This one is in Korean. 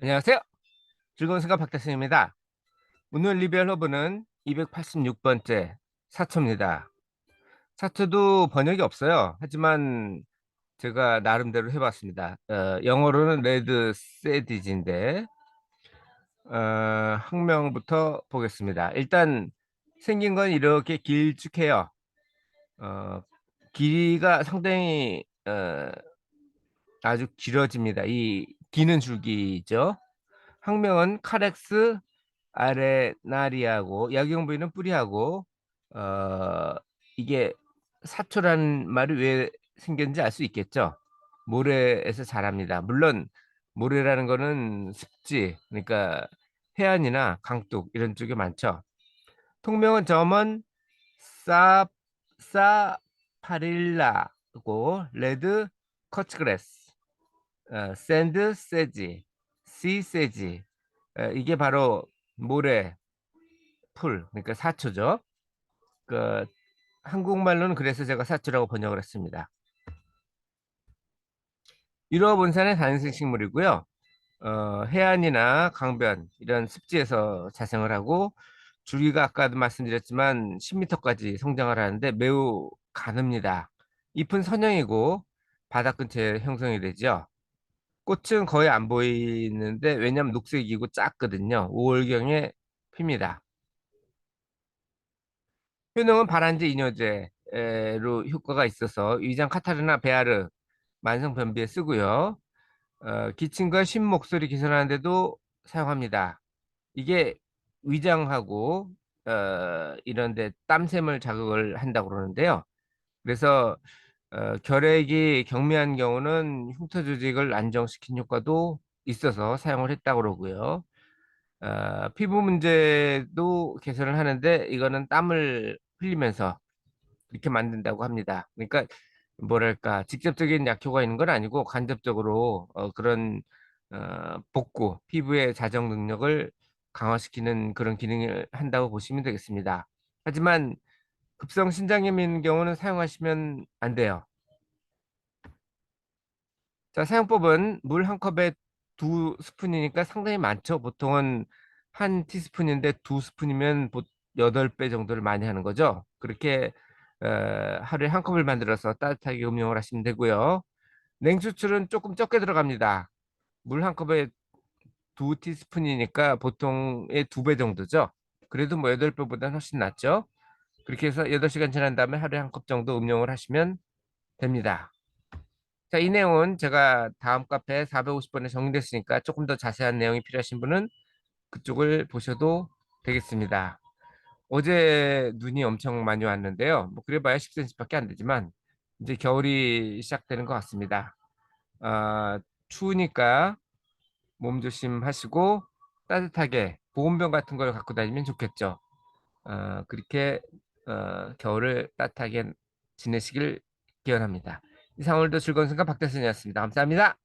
안녕하세요. 즐거운 시간 박태승입니다. 오늘 리뷰할 허브는 286번째 사초입니다. 사초도 번역이 없어요. 하지만 제가 나름대로 해봤습니다. 어, 영어로는 레드 세디지인데 어, 학명부터 보겠습니다. 일단 생긴 건 이렇게 길쭉해요. 어, 길이가 상당히 어, 아주 길어집니다. 이 기는 줄기죠. 학명은 카렉스 아레나리아고 약용 부위는 뿌리하고 어 이게 사초라는 말이 왜 생겼는지 알 수 있겠죠. 모래에서 자랍니다. 물론 모래라는 거는 습지 그러니까 해안이나 강둑 이런 쪽에 많죠. 통명은 점은 사 사파릴라고 레드 커츠그레스 어, 샌드 세지 씨 세지 에, 이게 바로 모래 풀 그러니까 사초죠. 그 한국말로는 그래서 제가 사초라고 번역을 했습니다. 유럽 원산의 다연생 식물이고요. 어, 해안이나 강변 이런 습지에서 자생을 하고 줄기가 아까도 말씀드렸지만 10m까지 성장을 하는데 매우 가늡니다. 잎은 선형이고 바닥 근처에 형성이 되죠. 꽃은 거의 안 보이는데 왜냐면 녹색이고 작거든요. 5월경에 핍니다. 효능은 발안제 이뇨제로 효과가 있어서 위장 카타르나 베아르 만성 변비에 쓰고요. 어, 기침과 심 목소리 개선하는 데도 사용합니다. 이게 위장하고 어, 이런데 땀샘을 자극을 한다고 그러는데요. 그래서 어, 결핵이 경미한 경우는 흉터 조직을 안정시킨 효과도 있어서 사용을 했다고 그러고요. 어, 피부 문제도 개선을 하는데 이거는 땀을 흘리면서 이렇게 만든다고 합니다. 그러니까 뭐랄까 직접적인 약효가 있는 건 아니고 간접적으로 어, 그런 어, 복구, 피부의 자정 능력을 강화시키는 그런 기능을 한다고 보시면 되겠습니다. 하지만 급성 신장염이 있는 경우는 사용하시면 안 돼요. 자, 사용법은 물 한 컵에 두 스푼이니까 상당히 많죠. 보통은 한 티스푼인데 두 스푼이면 보- 여덟 배 정도를 많이 하는 거죠. 그렇게 어, 하루에 한 컵을 만들어서 따뜻하게 음용을 하시면 되고요. 냉수출은 조금 적게 들어갑니다. 물 한 컵에 두 티스푼이니까 보통의 두 배 정도죠. 그래도 뭐 여덟 배보다는 훨씬 낫죠. 그렇게 해서 여덟 시간 지난 다음에 하루에 한 컵 정도 음용을 하시면 됩니다. 자, 이 내용은 제가 다음 카페 450번에 정리됐으니까 조금 더 자세한 내용이 필요하신 분은 그쪽을 보셔도 되겠습니다. 어제 눈이 엄청 많이 왔는데요. 뭐 그래봐야 10cm밖에 안 되지만 이제 겨울이 시작되는 것 같습니다. 아, 추우니까 몸 조심하시고 따뜻하게 보온병 같은 걸 갖고 다니면 좋겠죠. 어, 그렇게 어, 겨울을 따뜻하게 지내시길 기원합니다. 이상 오늘도 즐거운 순간 박대선이었습니다. 감사합니다.